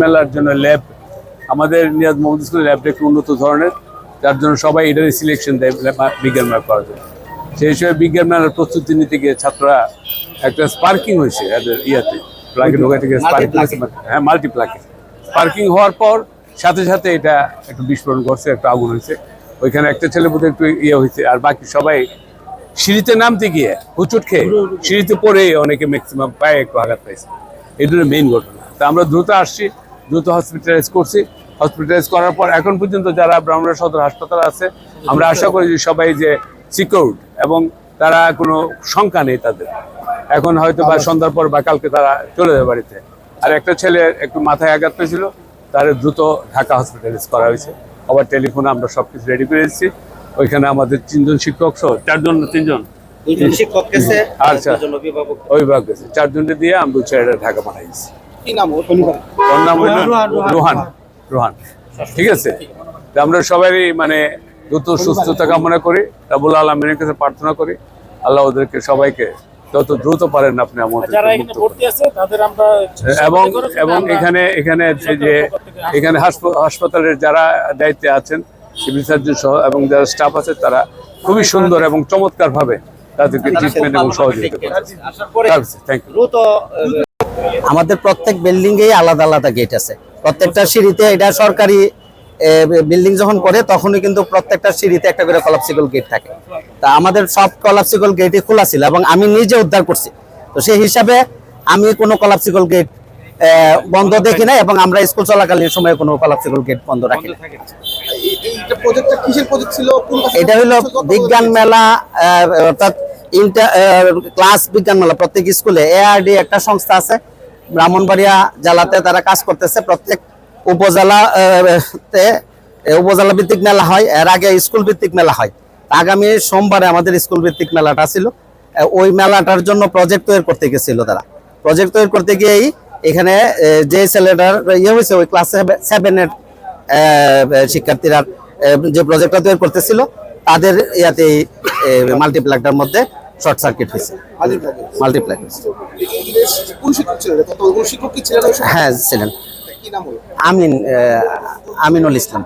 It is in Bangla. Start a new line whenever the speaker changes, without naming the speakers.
মেলার জন্য ল্যাব আমাদের নিয়াজ মোহাম্মদ স্কুলের ল্যাবটা একটু উন্নত ধরনের যার জন্য সবাই এটারই সিলেকশন দেয় বিজ্ঞান মেলা করার জন্য। সেই হিসেবে বিজ্ঞান মেলার প্রস্তুতি নিতে গিয়ে ছাত্ররা একটা স্পার্কিং হয়েছে ইয়াতে প্লাগে ঢোকা থেকে স্পার্কিং হ্যাঁ মাল্টি প্লাগে স্পার্কিং হওয়ার পর সাথে সাথে এটা একটু বিস্ফোরণ করছে একটা আগুন হয়েছে। ওইখানে একটা ছেলে বোধহয় একটু ইয়ে হয়েছে আর বাকি সবাই সিঁড়িতে নামতে গিয়ে হুচুট খেয়ে সিঁড়িতে পড়ে অনেকে ম্যাক্সিমাম পায়ে একটু আঘাত পাইছে। এই দুটো মেইন ঘটনা। তা আমরা দ্রুত আসছি দ্রুত হসপিটালাইজ করছি। হসপিটালাইজ করার পর এখন পর্যন্ত যারা ব্রাহ্মণ সদর হাসপাতাল আছে আমরা আশা করি যে সবাই যে সিকিউরড এবং তারা কোনো শঙ্কা নেই তাদের। এখন হয়তো বা সন্ধ্যার পর বা কালকে তারা চলে যাবে বাড়িতে। আর একটা ছেলে একটু মাথায় আঘাত পেয়েছিল তার দ্রুত ঢাকা হসপিটালাইজ করা হয়েছে। আবার টেলিফোনে আমরা সব কিছু রেডি করে দিচ্ছি। ওইখানে আমাদের তিনজন শিক্ষক সহ। চারজন তিনজন?
শিক্ষক
আচ্ছা।
অভিভাবক
অভিভাবক গেছে। চারজনকে দিয়ে আমরা ছেলেটা ঢাকা পাঠাইছি
কি নাম? ওর
ওর নাম হইল রোহান রোহান। ঠিক আছে? আমরা সবাই মানে দ্রুত সুস্থতা কামনা করি রাবুল আলমিনের কাছে প্রার্থনা করি। আল্লাহ ওদেরকে সবাইকে যত দ্রুত পারেন আপনি আমাদের
যারা এখানে ভর্তি আছে তাদের আমরা
এবং এবং এখানে এখানে যে যে এখানে হাসপ- হাসপাতালের যারা দায়িত্বে আছেন সিভিল সার্জন সহ এবং যারা স্টাফ আছে তারা খুবই সুন্দর এবং চমৎকার ভাবে তাদেরকে ট্রিটমেন্ট এবং সহযোগিতা করছে। থ্যাংক ইউ
দ্রুত
আমাদের প্রত্যেক বিল্ডিং এ আলাদা আলাদা গেট আছে। প্রত্যেকটা সিঁড়িতে এটা সরকারি বিল্ডিং যখন করে তখনই কিন্তু প্রত্যেকটা সিঁড়িতে একটা করে কলাপসিকল গেট থাকে। তা আমাদের সব কলাপসিকল গেটই খোলা ছিল এবং আমি নিজে উদ্ধার করছি। তো সেই হিসাবে আমি কোনো কলাপসিকল গেট বন্ধ দেখি না এবং আমরা স্কুল চলাকালীন সময়ে কোনো কলাপসিকল গেট বন্ধ রাখি না এটা হলো বিজ্ঞান মেলা অর্থাৎ ইন্টার ক্লাস বিজ্ঞান মেলা প্রত্যেক স্কুলে এআরডি একটা সংস্থা আছে, ব্রাহ্মণবাড়িয়া জেলাতে তারা কাজ করতেছে, প্রত্যেক উপজেলা তে উপজেলা ভিত্তিক মেলা হয়, এর আগে স্কুল ভিত্তিক মেলা হয়। আগামী সোমবারে আমাদের স্কুল ভিত্তিক মেলাটা ছিল ওই মেলাটার জন্য প্রজেক্ট তৈরি করতে গেছিল তারা। প্রজেক্ট তৈরি করতে গিয়েই এখানে যে ছেলেটার ইয়ে হয়েছে, ওই ক্লাস সেভেনের শিক্ষার্থীরা যে প্রজেক্টটা তৈরি করতেছিল তাদের ইয়াতে মাল্টিপ্লাকটার মধ্যে শর্ট সার্কিট হয়েছে। মাল্টিপ্লাক? হ্যাঁ ছিলেন। আমিন আমিনুল ইসলাম।